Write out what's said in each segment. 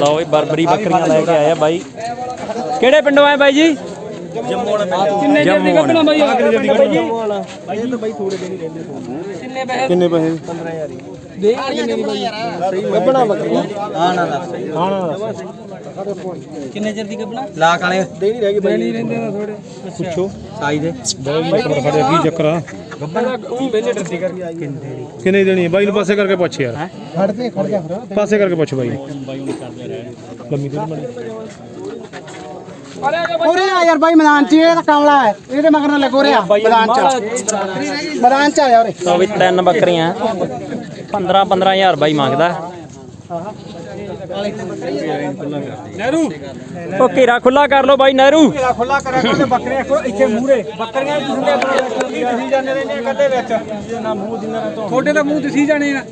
ਲਓ ਵੀ ਬਰਬਰੀ ਬੱਕਰੀਆਂ ਲੈ ਕੇ ਆਇਆ ਬਾਈ। ਕਿਹੜੇ ਪਿੰਡੋਂ ਆਏ ਬਾਈ ਜੀ? ਜੰਮੂ ਕਿੰਨੇ ਚਿਰ ਦੀ ਕੱਢਣਾ ਬਾਈ? ਆਖਰੀ ਜੱਦੀ ਕੱਢਣਾ ਕਿੰਨੇ ਪੈਸੇ? ਦੇ ਕਿੰਨੇ ਦੀ ਬਾਈ। ਗੱਬਣਾ ਬੱਕਰੀਆਂ ਕਿੰਨੇ ਚਿਰ ਦੀ ਕੱਢਣਾ ਲਾਖ ਵਾਲੇ। ਦੇ ਨਹੀਂ ਰਹਿ ਗਏ ਨਹੀਂ ਰਹਿੰਦੇ ਨਾ ਥੋੜੇ ਪੁੱਛੋ। ਸਾਈ ਦੇ। ਖੜੇ ਕੀ ਚੱਕਰ ਆ? ਉਹ ਵੇਲੇ ਡਰਦੀ ਕਰ ਕਿੰਨੇ ਦੇਣੀ ਹੈ ਬਾਈ ਨੂੰ ਪਾਸੇ ਕਰਕੇ ਪੁੱਛ ਯਾਰ। ਖੜ ਤੇ ਖੜ ਜਾ। ਫਿਰ ਪਾਸੇ ਕਰਕੇ ਪੁੱਛ ਬਾਈ ਲੰਮੀ ਤੇ ਬਣੀ ਉਰੇ ਆ ਯਾਰ ਬਾਈ ਮੈਦਾਨ ਚ। ਇਹ ਤਾਂ ਕਮਲਾ ਹੈ। ਇਹਦੇ ਮਗਰ ਨਾ ਲੱਗੋ ਰਿਆ ਮੈਦਾਨ ਚ ਮੈਦਾਨ ਚ ਆ ਉਰੇ। ਤਿੰਨ ਬੱਕਰੀਆਂ। 15 15000 ਬਾਈ ਮੰਗਦਾ। ਨਹਿਰੂ। ਉਹ ਘੇਰਾ ਖੁੱਲਾ ਕਰ ਲਓ ਬਾਈ ਨਹਿਰੂ। ਖੁੱਲਾ ਕਰਿਆ ਕਰਦੇ ਬੱਕਰੀਆਂ ਕੋ ਇੱਥੇ ਮੂਹਰੇ। ਬੱਕਰੀਆਂ ਤੁਸੀਂ ਤੁਸੀਂ ਜਾਂਦੇ ਰਹਿੰਦੇ ਕੱਲੇ ਵਿੱਚ। ਨਾ ਮੂੰਹ ਤੋਂ ਤੁਹਾਡੇ ਤਾਂ ਮੂੰਹ ਦਿਸੀ ਜਾਣੇ ਆ।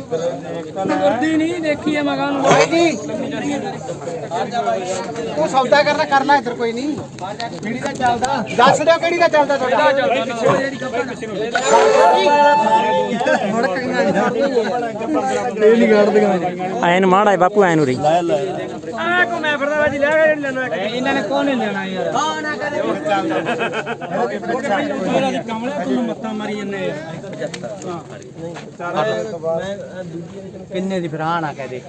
ਵਰਦੀ ਨਹੀਂ ਦੇਖੀ ਆ ਮਗਾਂ ਨੂੰ। ਬਾਈ ਜੀ ਤੂੰ ਸੌਦਾ ਕਰਨਾ ਕਰਨਾ ਇੱਧਰ ਕੋਈ ਨਹੀਂ। ਕਿਹੜੀ ਦਾ ਚੱਲਦਾ? ਦੱਸ ਦਿਓ ਕਿਹੜੀ ਦਾ ਚੱਲਦਾ ਤੁਹਾਡਾ। ਇਹ ਨਹੀਂ ਕੱਢਦੀਆਂ ਐਨ ਮਾੜਾ ਬਾਪੂ ਐਨ ਉਰੀ। ਆ ਕੋ ਮੈਂ ਫਿਰਦਾ ਬਾਜੀ ਲੈ ਕੇ ਲੈਣਾ। ਇਹਨਾਂ ਨੇ ਕੋਣ ਲੈਣਾ ਯਾਰ? ਹਾਂ ਨਾ ਕਹਦੇ ਮੇਰਾ ਦੀ ਕਮਲੇ ਤੁਹਾਨੂੰ ਮੱਤਾਂ ਮਾਰੀ ਜੰਨੇ ਕਿੰਨੇ ਦੀ ਫਿਰ ਹਾਂ ਨਾ ਕਹਦੇ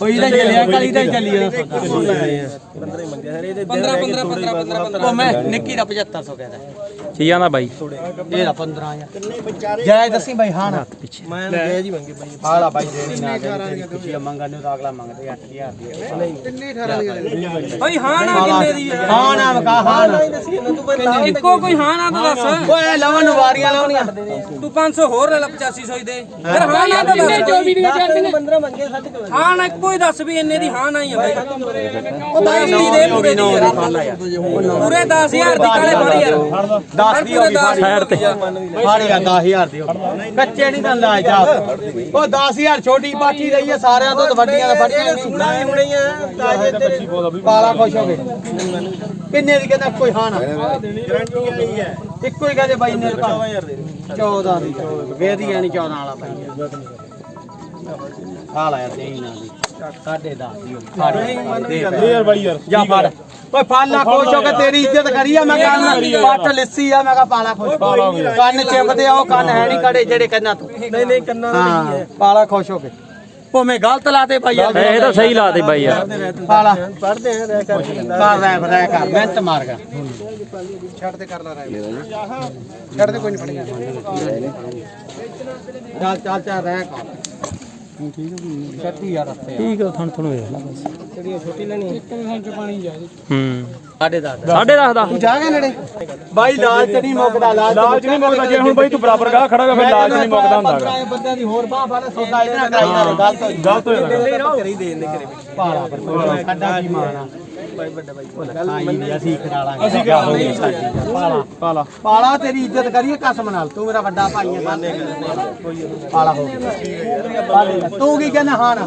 ਹੋਈ ਤਾਂ ਚੱਲਿਆ ਕਾਲੀ ਤਾਂ ਚੱਲੀ ਜਾਂਦਾ 15 15 15 15 ਉਹ ਮੈਂ ਨਿੱਕੀ ਦਾ 7500 ਕਹਿੰਦਾ। ਕੀ ਆਂਦਾ ਬਾਈ? ਇਹਦਾ 15000 ਜਾਇ ਦੱਸੀ ਬਾਈ ਹਾਂ ਨਾ। ਮੈਂ ਗਏ ਜੀ ਮੰਗੇ ਬਾਈ। ਹਾਲਾ ਬਾਈ ਦੇਣੀ ਨਾ ਦੇਣੀ ਖੁਸ਼ੀ ਮੰਗਣ ਨੂੰ ਤਾਂ ਅਗਲਾ ਮੰਗਦੇ 8000 ਦੀ ਕਿੰਨੇ 18000 ਓਏ ਹਾਂ ਨਾ ਕਿੰਨੇ ਦੀ ਆ? ਹਾਂ ਨਾ ਮਕਾ ਹਾਂ ਨਾ। ਇੱਕੋ ਕੋਈ ਹਾਂ ਨਾ ਤਾਂ ਦੱਸ। ਓਏ ਲਵਨ ਨੂੰ ਵਾਰੀਆਂ ਲਾਉਣੀਆਂ। ਤੂੰ 500 ਹੋਰ ਲੈ ਲੈ 8500 ਹੀ ਦੇ। ਫਿਰ ਹਾਂ ਨਾ ਤਾਂ ਦੱਸ। 24 ਦੀਆਂ ਚੱਲਦੇ 15 ਮੰਗੇ ਹਾਂ ਨਾ ਇੱਕੋ ਹੀ ਦੱਸ ਵੀ ਇੰਨੇ ਦੀ ਹਾਂ ਨਾ ਹੀ ਆ ਬਾਈ ਉਹ ਦਸ ਦੀ ਦੇ ਪੂਰੇ ਦੀ ਯਾਰ ਪੂਰੇ 10000 ਦੀ ਕਾਲੇ ਫੜ ਯਾਰ 10 ਦੀ ਹੋ ਗਈ ਸਾਈਡ ਤੇ। ਫਾੜੀਆਂ 10000 ਦੀ ਹੋ ਗਈ। ਕੱਚੇ ਨਹੀਂ ਤਾਂ ਲਾਜ ਜਾ। ਉਹ 10000 ਛੋਟੀ ਪਾਠੀ ਰਹੀ ਹੈ ਸਾਰਿਆਂ ਤੋਂ ਤਾਂ ਵੱਡੀਆਂ ਤਾਂ ਵੱਡੀਆਂ ਸੁਣਾ ਹੀ ਹੋਣੀ ਆ ਤਾਜੇ ਤੇਰੇ ਪਾਲਾ ਖੁਸ਼ ਹੋ ਗਏ। ਕਿੰਨੇ ਦੀ ਕਹਿੰਦਾ ਕੋਈ ਹਾਂ ਨਾ। ਗਰੰਟੀ ਆਈ ਹੈ। ਇੱਕੋ ਹੀ ਕਹਿੰਦੇ ਬਾਈ ਨੇ 14000 ਦੇ। 14 ਦੀ। ਵੇਦੀ ਨਹੀਂ 14 ਵਾਲਾ ਭਾਈ ਹਾਲ ਆਇਆ ਤੇ ਹੀ ਨਾ ਦੀ 10 ਦੀ ਯਾਰ ਬਾਈ ਯਾਰ ਜਾ ਫੜ। ਓਏ ਪਾਲਾ ਖੁਸ਼ ਹੋ ਕੇ ਤੇਰੀ ਇੱਜ਼ਤ ਕਰੀ ਆ ਮੈਂ ਕੰਨ ਪੱਟ ਲਿੱਸੀ ਆ ਮੈਂ ਕਹਾ ਪਾਲਾ ਖੁਸ਼। ਕੰਨ ਚਿਪਦੇ ਆ ਉਹ ਕੰਨ ਹੈ ਨਹੀਂ ਕੜੇ ਜਿਹੜੇ ਕੰਨਾਂ ਤੋਂ। ਨਹੀਂ ਨਹੀਂ ਕੰਨਾਂ ਦਾ ਨਹੀਂ ਹੈ। ਪਾਲਾ ਖੁਸ਼ ਹੋ ਕੇ। ਭਵੇਂ ਗਲਤ ਲਾਤੇ ਭਾਈ ਯਾਰ। ਇਹ ਤਾਂ ਸਹੀ ਲਾਦੇ ਬਾਈ ਯਾਰ। ਪਾਲਾ। ਪੜਦੇ ਆ ਰਹਿ ਕਰ। ਕਰ ਰਹਿ ਰਹਿ ਕਰ। ਮਿਹਨਤ ਮਾਰ ਗਿਆ ਛੱਡ ਤੇ ਕਰ ਲਾ ਰਹਿ। ਛੱਡ ਤੇ ਕੋਈ ਨਹੀਂ ਫੜੇਗਾ। ਚੱਲ ਚੱਲ ਚੱਲ ਰਹਿ ਕਰ। ਠੀਕ ਆ ਚ ਪਾਣੀ ਜਾ ਹੂੰ। ਸਾਡੇ ਦਾ ਸਾਢੇ ਦਸ ਦਾ ਤੂੰ ਜਾ ਕੇ ਨੇੜੇ। ਬਾਈ ਲਾਲ ਚ ਨਹੀਂ ਮੁੱਕਦਾ ਲਾਲ ਲਾਲਚ ਨਹੀਂ ਮੁੱਕਦਾ ਜੇ ਹੁਣ ਬਾਈ ਤੂੰ ਬਰਾਬਰ ਗਾ ਖੜਾ ਗਾ ਫਿਰ ਲਾਲਚ ਨਹੀਂ ਮੁੱਕਦਾ ਹੁੰਦਾ ਗਾ। 15 ਬੰਦਿਆਂ ਦੀ ਹੋਰ ਬਾਹ ਬਾਹ ਸੌਦਾ ਇਹਦੇ ਨਾਲ ਕਰਾਈ ਨਾਲ ਗਲਤ ਹੋਈ ਗਲਤ ਹੋ ਜਾਂਦਾ ਕਰੀ ਦੇ ਦੇ ਕਰੇ ਪਾਲਾ ਪਰ ਸਾਡਾ ਕੀ ਮਾਣਾ ਬਾਈ ਵੱਡਾ ਬਾਈ ਨਹੀਂ ਅਸੀਂ ਕਰਾ ਲਾਂਗੇ। ਅਸੀਂ ਕਰਾ ਲਾਂਗੇ। ਸਾਡੀ। ਪਾਲਾ। ਪਾਲਾ। ਪਾਲਾ। ਤੇਰੀ ਇੱਜ਼ਤ ਕਰੀਏ ਕਸਮ ਨਾਲ। ਤੂੰ ਮੇਰਾ ਵੱਡਾ ਭਾਈ ਹੈ। ਪਾਲਾ ਹੋ ਗਿਆ। ਤੂੰ ਕੀ ਕਹਿੰਦਾ ਹਾਂ ਨਾ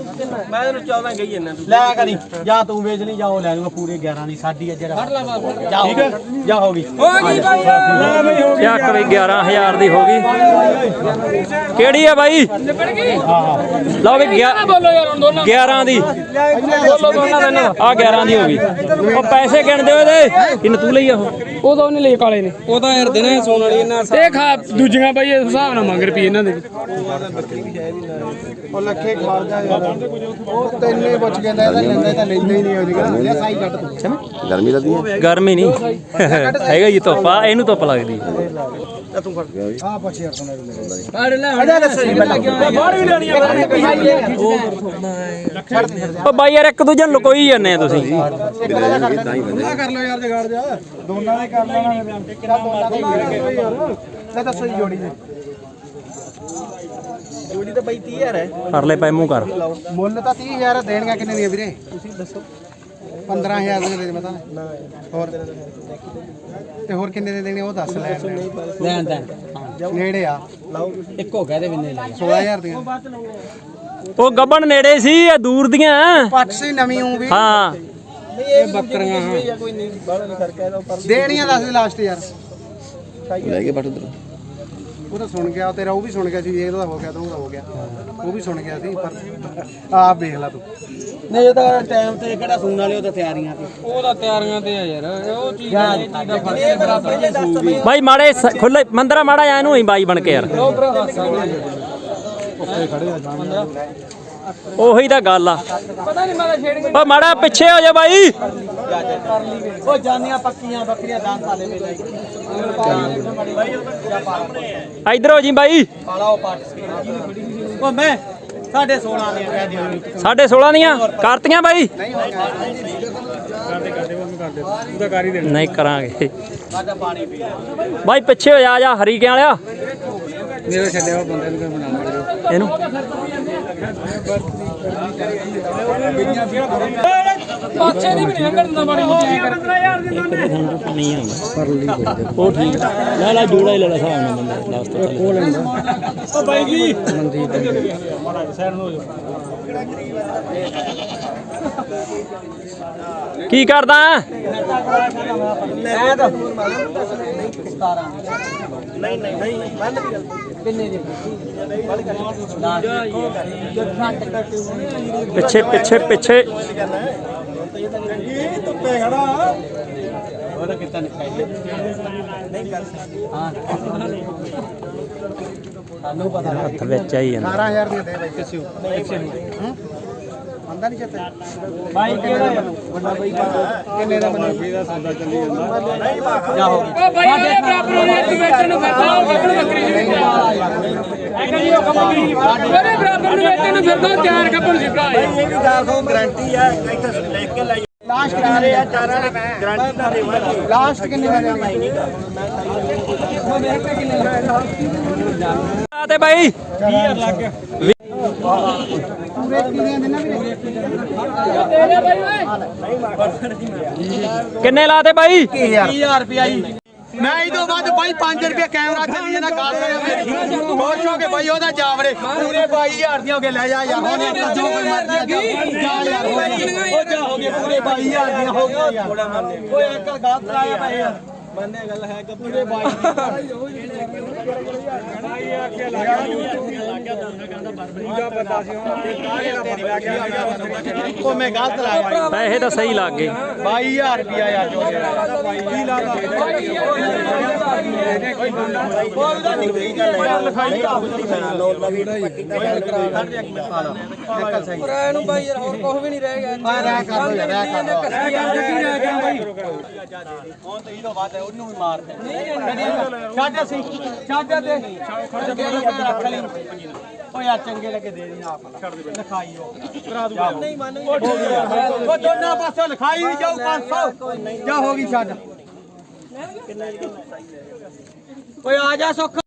ਮੈਂ ਤੈਨੂੰ 14 ਗਈ ਇਹਨਾਂ ਲੈ ਕਰੀ। ਜਾ ਤੂੰ ਵੇਚ ਲਈ ਜਾ ਉਹ ਲੈ ਲੂਗਾ ਪੂਰੇ 11 ਦੀ ਸਾਡੀ ਹੈ ਜਿਹੜਾ। ਜਾ ਠੀਕ ਹੈ? ਜਾ ਹੋ ਗਈ। ਹੋ ਗਈ ਬਾਈ। ਚੱਕ ਬਈ 11000 ਦੀ ਹੋ ਗਈ। ਕਿਹੜੀ ਆ ਬਾਈ? ਨਿਬੜ ਗਈ। ਲਓ ਵੀ ਗਿਆ- ਬੋਲੋ ਯਾਰ ਹੁਣ ਦੋਨਾਂ 11 ਦੀ। ਬੋਲੋ ਦੋਨਾਂ ਦਾ ਇਹਨਾਂ ਆ 11 ਦੀ ਹੋ ਗਈ। ਉਹ ਪੈਸੇ ਗਿਣਦੇ ਉਹਦੇ ਕਿੰਨ ਤੂੰ ਲਈ ਆ ਉਹ? ਉਹਦਾ ਉਹਨੇ ਲਈ ਕਾਲੇ ਨੇ। ਉਹਦਾ ਯਾਰ ਦਿਨੇ ਸੋਨ ਵਾਲੀ ਇਹਨਾਂ ਇਹ ਖਾ ਦੂਜੀਆਂ ਬਾਈ ਇਸ ਹਿਸਾਬ ਨਾਲ ਮੰਗ ਰੁਪਏ ਇਹਨਾਂ ਦੇ। ਵੀ ਉਹ ਲੱਖੇ ਖਾ ਜਾ ਯਾਰ। ਉਹ ਤੈਨੇ ਪੁੱਛ ਕੇ ਲੈਦਾ ਲੈਂਦਾ ਤਾਂ ਲੈਂਦਾ ਹੀ ਨਹੀਂ ਉਹਦੀਗਾ ਲੈ ਸਾਈ ਕੱਟ ਤੂੰ। ਗਰਮੀ ਲੱਗਦੀ ਹੈ? ਗਰਮੀ ਨਹੀਂ। ਹੈਗਾ ਜੀ ਧੁੱਪ ਆ ਇਹਨੂੰ ਧੁੱਪ ਲੱਗਦੀ। ਆ ਪੁੱਛ ਯਾਰ ਸੁਣਾ ਫੜ ਲੈ ਅਜਾ ਦੱਸ ਬਾਹਰ ਵੀ ਲੈਣੀ ਆ। ਉਹ ਬਾਈ ਯਾਰ ਇੱਕ ਦੂਜੇ ਨੂੰ ਲੁਕੋਈ ਜਾਂਦੇ ਆ ਤੁਸੀਂ। ਤਾਂ ਹੀ ਕਰ ਲਓ ਯਾਰ ਜਗਾੜ ਜਾ ਦੋਨਾਂ ਦੇ ਕਰ ਲੈਣਾ ਦੇ ਲੈ ਦੱਸੋ ਜੀ ਜੋੜੀ ਦੇ। ਜੋੜੀ ਤਾਂ ਬਈ 30000 ਹੈ। ਕਰ ਲੈ ਪੈ ਮੂੰਹ ਕਰ। ਮੁੱਲ ਤਾਂ 30000 ਦੇਣਗਾ ਕਿੰਨੇ ਦੀਆਂ ਵੀਰੇ? ਤੁਸੀਂ ਦੱਸੋ। 15000 ਦੀਆਂ ਦੇ ਦੇ ਮਤਾ ਹੋਰ? ਤੇ ਹੋਰ ਕਿੰਨੇ ਦੇ ਦੇਣੇ ਉਹ ਦੱਸ ਲੈ ਲੈਣ ਦੇ। ਨੇੜੇ ਆ। ਇੱਕੋ ਕਹਦੇ ਵੀ ਨਹੀਂ ਲੈ 16000 ਦੀਆਂ। ਉਹ ਗੱਬਣ ਨੇੜੇ ਸੀ ਇਹ ਦੂਰ ਦੀਆਂ। ਪੱਟ ਸੀ ਨਵੀਂ ਉਂ ਵੀ। ਹਾਂ। ਇਹ ਬੱਕਰੀਆਂ ਹਾਂ। ਦੇਣੀਆਂ ਦੱਸ ਦੇ ਲਾਸਟ ਯਾਰ। ਲੈ ਕੇ ਬੈਠੋ ਤਰ ਉਹ ਤਾਂ ਸੁਣ ਗਿਆ ਤੇਰਾ ਉਹ ਵੀ ਸੁਣ ਗਿਆ ਸੀ ਇਹਦਾ ਹੋ ਗਿਆ ਤਾਂ ਉਹਦਾ ਹੋ ਗਿਆ। ਉਹ ਵੀ ਸੁਣ ਗਿਆ ਸੀ ਪਰ ਆਪ ਵੇਖ ਲੈ ਤੂੰ। ਨਹੀਂ ਇਹ ਤਾਂ ਟਾਈਮ ਤੇ ਕਿਹੜਾ ਸੂਣ ਵਾਲੇ ਉਹ ਤਾਂ ਤਿਆਰੀਆਂ ਤੇ। ਉਹ ਤਾਂ ਤਿਆਰੀਆਂ ਤੇ ਆ ਯਾਰ ਉਹ ਚੀਜ਼ ਇਹ ਚੀਜ਼ ਦਾ ਫ਼ਰਕ ਹੈ ਬਰਾਬਰ ਜੇ ਦੱਸ ਬਾਈ ਮਾੜੇ ਖੁੱਲੇ ਮੰਦਰਾ ਮਾੜਾ ਆ ਇਹਨੂੰ ਹੀ ਬਾਈ ਬਣ ਕੇ ਯਾਰ। ਉਹੀ ਤਾਂ ਗੱਲ ਆ। ਪਤਾ ਨਹੀਂ ਮੈਂ ਤਾਂ ਛੇੜ ਕੇ ਓ ਮਾੜਾ ਪਿੱਛੇ ਹੋ ਜਾ ਬਾਈ। ਉਹ ਜਾਨੀਆਂ ਪੱਕੀਆਂ ਬੱਕਰੀਆਂ ਦਾਨ ਪਾਲੇ ਵੇਲੇ ਇਧਰ ਹੋ ਜੀ ਬਾਈ। ਪਾਲਾ ਉਹ ਪਾਰਟਿਸਪੇਟ ਉਹ ਮੈਂ ਸਾਡੇ 16 ਦੀਆਂ ਕਹਿ ਦਿਓ ਨਹੀਂ ਸਾਢੇ 16 ਦੀਆਂ? ਕਰਤੀਆਂ ਬਾਈ? ਨਹੀਂ ਕਰਾਂਗੇ। ਬਾਈ ਪਿੱਛੇ ਹੋ ਜਾ ਆ ਜਾ ਹਰੀਕਿਆਂ ਵਾਲਿਆ। ਮੇਰਾ ਛੱਡਿਆ ਬੰਦੇ ਨੂੰ ਬਣਾ ਇਹਨੂੰ। ਪਾਛੇ ਦੀ ਵੀ ਨਹੀਂ ਹੰਗਣ ਦਿੰਦਾ ਮਾੜੀ ਮੋਟੀ। ਐਂ ਕਰ ਉਹ ਠੀਕ ਲੈ ਲੈ ਜੋੜਾ ਹੀ ਲੈ ਲੈ ਸਾਹਮਣੇ ਬੰਦਾ ਲਾਸਟ ਓ ਬਾਈ ਜੀ। ਕੀ ਕਰਦਾ? ਮੈਂ ਤਾਂ 17 ਨਹੀਂ ਨਹੀਂ ਨਹੀਂ ਬੰਦ ਕਿੰਨੇ ਦੀ ਪਿੱਛੇ? ਪਿੱਛੇ ਪਿੱਛੇ ਉਹਦਾ ਕਿੰਨਾ ਨਿਕਾਈ ਨਹੀਂ ਕਰ ਹਾਂ ਸਾਨੂੰ ਪਤਾ ਹੱਥ ਵਿੱਚ ਆਈ ਜਾਂਦਾ। 18000 ਦੀਆਂ ਦੇ ਬਾਈ। ਕਿਸੇ ਨੂੰ। ਬੰਦਾ ਨਹੀਂ ਚੱਤੇ। ਬਾਈ ਕਿਹੜਾ ਵੱਡਾ ਬਾਈ ਕਿੰਨੇ ਦਾ ਮੈਨੂੰ ਦਾ ਸੌਦਾ ਚੱਲੀ ਜਾਂਦਾ। ਜਾ ਹੋ। ਗਈ ਓ ਬਾਈ ਉਹਦੇ ਬਰਾਬਰ ਉਹਨੇ ਇੱਕ ਵੇਚਣ ਨੂੰ ਫਿਰਦਾ ਉਹ ਬੱਕਰੀ ਬੱਕਰੀ ਸੀ ਐਂ ਜੀ ਉਹ ਕਮੀ ਉਹਦੇ ਬਰਾਬਰ ਨੂੰ ਵੇਚਣ ਨੂੰ ਫਿਰਦਾ ਉਹ ਚਾਰ ਕੱਪੜ ਸੀ ਭਰਾ ਇਹ। ਵੀ ਗੱਲ ਤੋਂ ਗਾਰੰਟੀ ਆ ਇੱਥੇ ਲੈ ਕੇ ਲਈ ਲਾਸਟ ਚਾਰੇ ਆ? ਚਾਰਾਂ ਨੇ ਗਾਰੰਟੀ ਦਾ ਦੇਵਾਂਗੇ। ਲਾਸਟ ਕਿੰਨੇ ਦਾ ਦੇਵਾਂਗੇ ਆ ਤੇ ਬਾਈ। ਪੂਰੇ ਕਿੰਨੇ ਦਿਨਾਂ ਵੀ ਕਿੰਨੇ ਲਾਤੇ ਬਾਈ? 20000 ਰੁਪਿਆ ਜੀ। ਮੈਂ ਇਹਦੋਂ ਵੱਧ ਬਾਈ 5 ਰੁਪਏ ਕੈਮਰਾ ਚੱਲੀ ਜਾਂਦਾ ਗੱਲ ਕਰਿਆ ਮੇਰੀ। ਖੁਸ਼ ਹੋ ਕੇ ਬਾਈ ਉਹਦਾ ਜਾਵੜੇ। ਪੂਰੇ 22000 ਦੀਆਂ ਹੋ ਗਏ ਲੈ ਜਾ ਯਾਰ ਉਹਨੇ ਤਾਂ ਜੋ ਕੋਈ ਮਰਜ਼ੀ ਆ ਜਾ। ਜਾ ਯਾਰ ਹੋ ਗਈ ਉਹ ਜਾ ਹੋ ਗਏ ਪੂਰੇ 22000 ਦੀਆਂ ਹੋ ਗਈਆਂ। ਓਏ ਇੱਕ ਗੱਲ ਕਰਾਇਆ ਭਾਈ ਯਾਰ। ਮੰਨੇ ਗੱਲ ਹੈ ਕਿ ਪੂਰੇ 22 ਉਹ ਮੈਂ ਗਲਤ ਲਾਇਆ ਪੈਸੇ ਤਾਂ ਸਹੀ ਲੱਗ ਗਏ 22000 ਰੁਪਿਆ ਯਾਰ ਜੋ ਕੀ ਲਾਦਾ ਉਹਦਾ ਨਿਕਲੀ ਗੱਲ ਲਿਖਾਈ ਪਰ ਇਹਨੂੰ ਬਾਈ ਯਾਰ ਹੋਰ ਕੁਝ ਵੀ ਨਹੀਂ ਰਹਿ ਗਿਆ ਆ ਰਹਿ ਕਰ ਲੋ ਯਾਰ ਰਹਿ ਕਰ ਲੋ ਕੱਸੀ ਆ ਜੱਟੀ ਰਹਿ ਗਿਆ ਬਾਈ ਹੁਣ ਤੇ ਇਹਦੋਂ ਬਾਅਦ ਉਹਨੂੰ ਵੀ ਮਾਰਦੇ ਛੱਡ ਅਸੀਂ ਛੱਡ ਤੇ ਚੰਗੇ ਲੱਗੇ ਰੱਖ ਲਈ ਓ ਯਾਰ ਚੰਗੇ ਲੱਗੇ ਦੇ ਦੀ ਆਪ। ਲਿਖਾਈ ਉਹ ਕਰਾ ਦੂਗਾ। ਨਹੀਂ ਮੰਨ ਉਹ ਦੋਨਾਂ ਪਾਸੇ ਲਿਖਾਈ ਵੀ ਜਾਊ 500 ਜਾ ਹੋ ਗਈ ਛੱਡ। ਓਏ ਆ ਜਾ ਸੁੱਖ।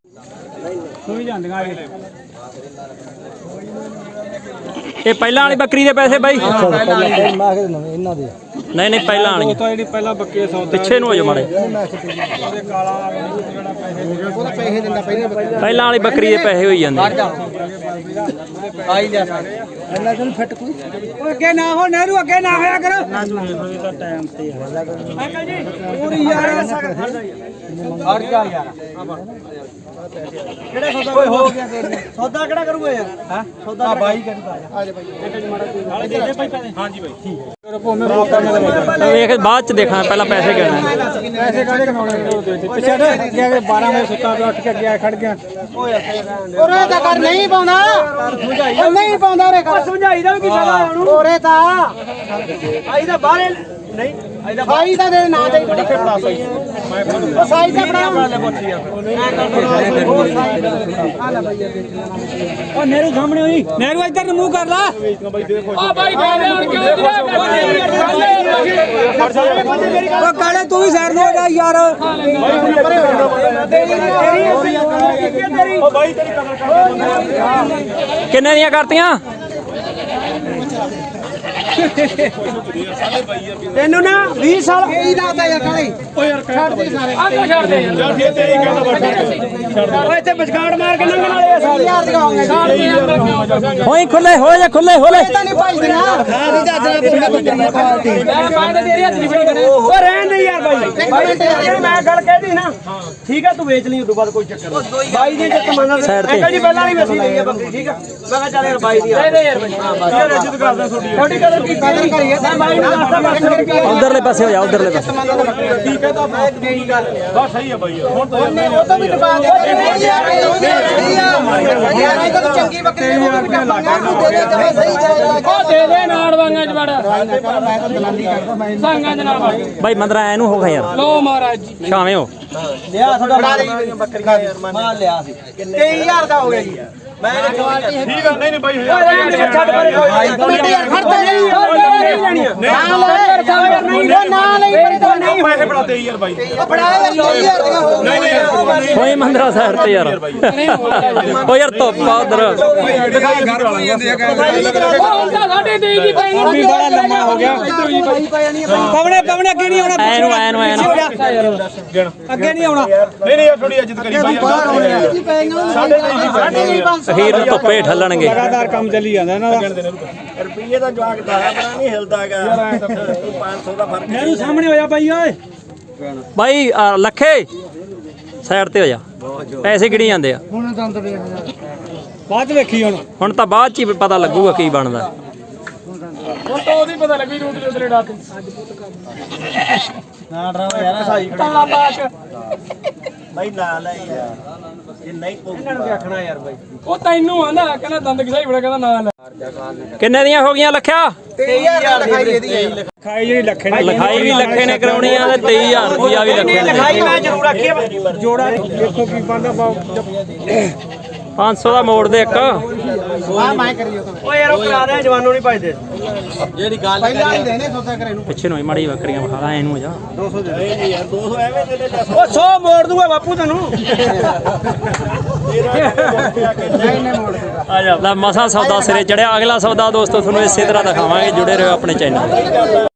ਇਹ। ਪਹਿਲਾਂ ਵਾਲੀ ਬੱਕਰੀ ਦੇ ਪੈਸੇ ਬਾਈ। ਇਹਨਾਂ ਦੇ। ਨਹੀਂ ਨਹੀਂ ਪਹਿਲਾਂ ਵਾਲੀ ਤਾਂ ਜਿਹੜੀ ਪਹਿਲਾਂ ਬੱਕੇ ਸੌਦਾ ਪਿੱਛੇ ਨੂੰ ਹੋ ਜਾ ਮਾੜੇ। ਉਹ ਤਾਂ ਪੈਸੇ ਦਿੰਦਾ। ਪਹਿਲੇ ਪਹਿਲਾਂ ਵਾਲੀ ਬੱਕਰੀ ਦੇ ਪੈਸੇ ਹੋਈ ਜਾਂਦੇ ਆਈ ਜਾ। ਛੱਡ ਇਹਨਾਂ ਨੂੰ ਫਿੱਟ ਕੋਈ? ਓਏ ਅੱਗੇ ਨਾ ਹੋ ਨਹਿਰੂ ਅੱਗੇ ਨਾ ਹੋਇਆ ਕਰ। ਪੂਰੀ ਯਾਰ ਹਟ ਜਾ ਯਾਰ। ਕਿਹੜੇ ਸੌਦਾ ਓਏ ਹੋ ਗਿਆ ਤੇਰੇ ਸੌਦਾ ਕਿਹੜਾ ਕਰੂਗਾ ਯਾਰ? ਹਾਂ? ਸੌਦਾ ਬਾਈ ਕਰੂਗਾ ਆ ਜਾ ਬਾਈ। ਵੇਖ ਬਾਅਦ ਚ ਦੇਖਣਾ ਪਹਿਲਾਂ ਪੈਸੇ ਗਿਣਨਾ ਪੈਸੇ ਕਾਹਦੇ ਕਮਾਉਣੇ ਪਿੱਛੇ ਦੇ ਅੱਗੇ ਅੱਗੇ 12 ਵਜੇ ਸੁੱਤਾ ਪਿਆ ਉੱਠ ਕੇ ਗਿਆ ਖੜ ਗਿਆ। ਓਰੇ ਤਾਂ ਕਰ ਨਹੀਂ ਪਾਉਂਦਾ। ਉਹ ਨਹੀਂ ਪਾਉਂਦਾ ਓਰੇ ਕਰ ਸਮਝਾਈ ਦਾ ਵੀ ਕੀ ਫਾਇਦਾ ਉਹਨੂੰ। ਓਰੇ ਤਾਂ। ਆਈ ਦਾ ਬਾਹਰ। ਨਹੀਂ? ਸਾਈ ਦਾ ਦੇ ਨਾਂ ਦੇ। ਕਿੱਥੇ ਫੜਾ ਸਹੀ ਉਹ ਸਾਈ ਦਾ ਫੜਾ ਲੈ ਪੁੱਛ ਯਾਰ ਉਹ ਨਹਿਰੂ ਸਾਹਮਣੇ ਹੋਈ। ਨਹਿਰੂ ਇੱਧਰ ਨੂੰ ਮੂੰਹ ਕਰ ਲਾ। ਓ ਬਾਈ ਗਾਲੇ ਹੁਣ ਕਿਉਂ ਦਿਆ ਓ ਕਾਲੇ ਤੂੰ ਵੀ ਸਾਈਡ ਨੂੰ ਜਾ ਯਾਰ। ਕਿੰਨੇ ਦੀਆਂ ਕਰਤੀਆਂ? ਤੈਨੂੰ ਨਾ 20 ਸਾਲ ਇਹੀ ਲਾਤਾ ਯਾਰ ਕਾਲੀ ਓਏ ਇੱਥੇ ਵਿਚਗਾੜ ਮਾਰ ਕੇ ਲੰਘਣ ਵਾਲੇ ਆ ਸਾਰੇ ਯਾਰ ਦਿਖਾਉਂਗੇ ਹੋਈ ਖੁੱਲੇ ਹੋ ਜਾ ਖੁੱਲੇ ਹੋਲੇ ਤਾਂ ਨਹੀਂ ਭਜਦੀਆਂ ਖਾਦੀ ਜੱਜ ਨੇ ਪੁੱਛਣਾ ਪਾਰਟੀ ਓ ਰਹਿਣ ਦੇ ਯਾਰ ਬਾਈ ਮੈਂ ਗੱਲ ਕਹਿਦੀ ਨਾ ਠੀਕ ਆ ਤੂੰ ਵੇਚ ਲਈ ਉਦੋਂ ਬਾਅਦ ਕੋਈ ਚੱਕਰ ਨਹੀਂ ਬਾਈ ਨੇ ਚੱਕ ਮੰਨਣਾ Side ਤੇ। ਅੰਕਲ ਜੀ ਪਹਿਲਾਂ ਨਹੀਂ ਵੇਚੀ ਲਈ ਆ ਬੱਕਰੀ ਠੀਕ ਆ ਮੈਂ ਕਿਹਾ ਚੱਲ ਯਾਰ ਬਾਈ ਦੀ ਦੇ ਦੇ ਯਾਰ ਬਾਈ ਹਾਂ ਬਸ ਯਾਰ ਇੱਜ਼ਤ ਕਰਦਾ ਤੁਹਾਡੀ ਤੁਹਾਡੀ ਕਦਰ ਨੂੰ ਉਧਰਲੇ ਪਾਸੇ ਹੋ ਜਾ ਉਧਰਲੇ ਪਾਸੇ। ਠੀਕ ਹੈ ਤਾਂ ਮੈਂ ਨਹੀਂ ਗੱਲ ਬਸ ਸਹੀ ਆ ਬਾਈ ਹੁਣ ਤਾਂ ਉਹ ਤਾਂ ਵੀ ਦਬਾ ਦੇ ਯਾਰ ਯਾਰ ਇਹ ਤਾਂ ਚੰਗੀ ਬੱਕਰੀ ਉਹ ਵੀ ਦੇ ਦੇ ਸਹੀ ਜਾਏਗਾ ਉਹ ਦੇ ਦੇ ਨਾੜ ਵਾਂਗਾ ਚ ਵੜ ਸੰਗਾਂ ਨਾ ਵੜ ਬਾਈ ਮੰਦਰਾ ਐਨੂੰ ਹੋ ਗਿਆ ਯਾਰ ਲੋ ਮਹਾਰਾਜ ਜੀ। ਛਾਵੇਂ ਹੋ। ਲਿਆ ਤੁਹਾਡਾ ਬੱਕਰੀ ਮਾਲ। ਲਿਆ ਸੀ। 23000 ਦਾ ਹੋ ਗਿਆ ਜੀ। ਮੈਂ ਠੀਕ ਆ ਨਹੀਂ ਨਹੀਂ ਬਾਈ ਛੱਡ ਪਰੇ ਕਮੇਟੀ ਯਾਰ ਖੜਤਾ ਨਹੀਂ ਨਾ ਲੈ ਨਹੀਂ ਨਾ ਲਈ ਪਰ ਤਾਂ ਨਹੀਂ ਪੈਸੇ ਫੜਾਤੇ ਯਾਰ ਬਾਈ। ਬੜਾ ਯਾਰ 23000 ਦੀਆਂ ਹੋ ਨਹੀਂ ਨਹੀਂ ਹੋਈ ਮੰਦਰਾ ਸਾਈਡ ਤੇ ਯਾਰ। ਓ ਯਾਰ। ਆ ਉਧਰ। ਵੀ ਬੜਾ ਲੰਮਾ ਹੋ ਗਿਆ ਪਵਨੇ ਪਵਨੇ ਅੱਗੇ ਨਹੀਂ ਆਉਣਾ ਐਨੂੰ ਐਨੂੰ ਐਨੂੰ ਅੱਗੇ ਨਹੀਂ ਆਉਣਾ। ਨਹੀਂ ਨਹੀਂ ਯਾਰ ਥੋੜੀ ਇੱਜ਼ਤ ਕਰੀ ਬਾਈ ਸਾਡੇ ਨਹੀਂ ਅਖੀਰ ਨੂੰ ਧੁੱਪੇ ਠੱਲਣਗੇ। ਲਗਾਤਾਰ ਕੰਮ ਚੱਲੀ ਜਾਂਦਾ ਇਹਨਾਂ ਦਾ। ਰੁਪਈਏ ਦਾ ਜਵਾਕ ਦਾ ਬਣਾ ਨਹੀਂ ਹਿਲਦਾਗਾ 500 ਦਾ ਫ਼ਰਕ ਮੈਨੂੰ ਸਾਹਮਣੇ ਹੋਇਆ ਬਾਈ ਓਏ। ਬਾਈ ਆਹ ਲੱਖੇ। ਸਾਈਡ ਤੇ ਹੋ ਜਾ। ਪੈਸੇ ਕਿਹੜੀ ਜਾਂਦੇ ਆ? ਬਾਅਦ ਵੇਖੀ ਹੁਣ। ਹੁਣ ਤਾਂ ਬਾਅਦ ਚ ਹੀ ਪਤਾ ਲੱਗੂਗਾ ਕੀ ਬਣਦਾ। ਹੁਣ ਤਾਂ ਉਹਦੀ ਪਤਾ ਲੱਗੀ ਰੂਟ ਦੇ ਉਤਰੇ ਡਾਤੇ ਨਾ ਡਰਾਵਾ ਯਾਰ ਸਾਈ ਤਾਂ ਬਾਕ ਬਾਈ ਨਾ ਲੈ ਯਾਰ। ਇਹ ਨਹੀਂ ਪਊਗਾ ਆਖਣਾ ਯਾਰ ਬਾਈ? ਉਹ ਤੈਨੂੰ ਆਂਦਾ ਕਹਿੰਦਾ ਦੰਦ ਕਿਸਾਈ ਬੜਾ ਕਹਿੰਦਾ ਨਾ ਲੈ ਕਿੰਨੇ ਦੀਆਂ ਹੋ ਗਈਆਂ ਲੱਖਿਆ 23000 ਲਿਖਾਈ ਇਹਦੀ ਜਿਹੜੀ ਲੱਖੇ ਨੇ ਲਿਖਾਈ ਵੀ ਲੱਖੇ ਨੇ ਕਰਾਉਣੀ ਆ ਤੇ 23000 ਰੁਪਿਆ ਵੀ ਲੱਖੇ ਨੇ ਲਿਖਾਈ ਮੈਂ ਜ਼ਰੂਰ ਆਖੀ ਆ। ਜੋੜਾ ਦੇਖੋ ਕੀ ਬੰਦਾ 500 ਦਾ ਮੋੜ ਦੇ ਇੱਕ। ਓਏ ਯਾਰ ਉਹ ਕਰਾ ਰਿਹਾ ਜਵਾਨੋਂ ਨਹੀਂ ਭਜਦੇ। ਜਿਹੜੀ ਗੱਲ ਪਹਿਲਾਂ ਹੀ ਦੇਣੇ ਸੌਦਾ ਕਰੇ ਨੂੰ। ਪਿੱਛੇ ਨੂੰ ਹੀ ਮਾੜੀ ਬੱਕਰੀਆਂ ਵਿਖਾ ਲਾ ਇਹਨੂੰ ਜਾ। ਨਹੀਂ ਯਾਰ 200 ਐਵੇਂ ਦੇ ਲੈ ਉਹ 100 ਮੋੜ ਦੂਗਾ ਬਾਪੂ ਤੈਨੂੰ। ਆ ਜਾ। ਲੈ ਮਸਾ ਸੌਦਾ ਸਿਰੇ ਚੜਿਆ। ਅਗਲਾ ਸੌਦਾ ਦੋਸਤੋ ਤੁਹਾਨੂੰ ਇਸੇ ਤਰ੍ਹਾਂ ਦਿਖਾਵਾਂਗੇ ਜੁੜੇ ਰਹੋ ਆਪਣੇ ਚੈਨਲ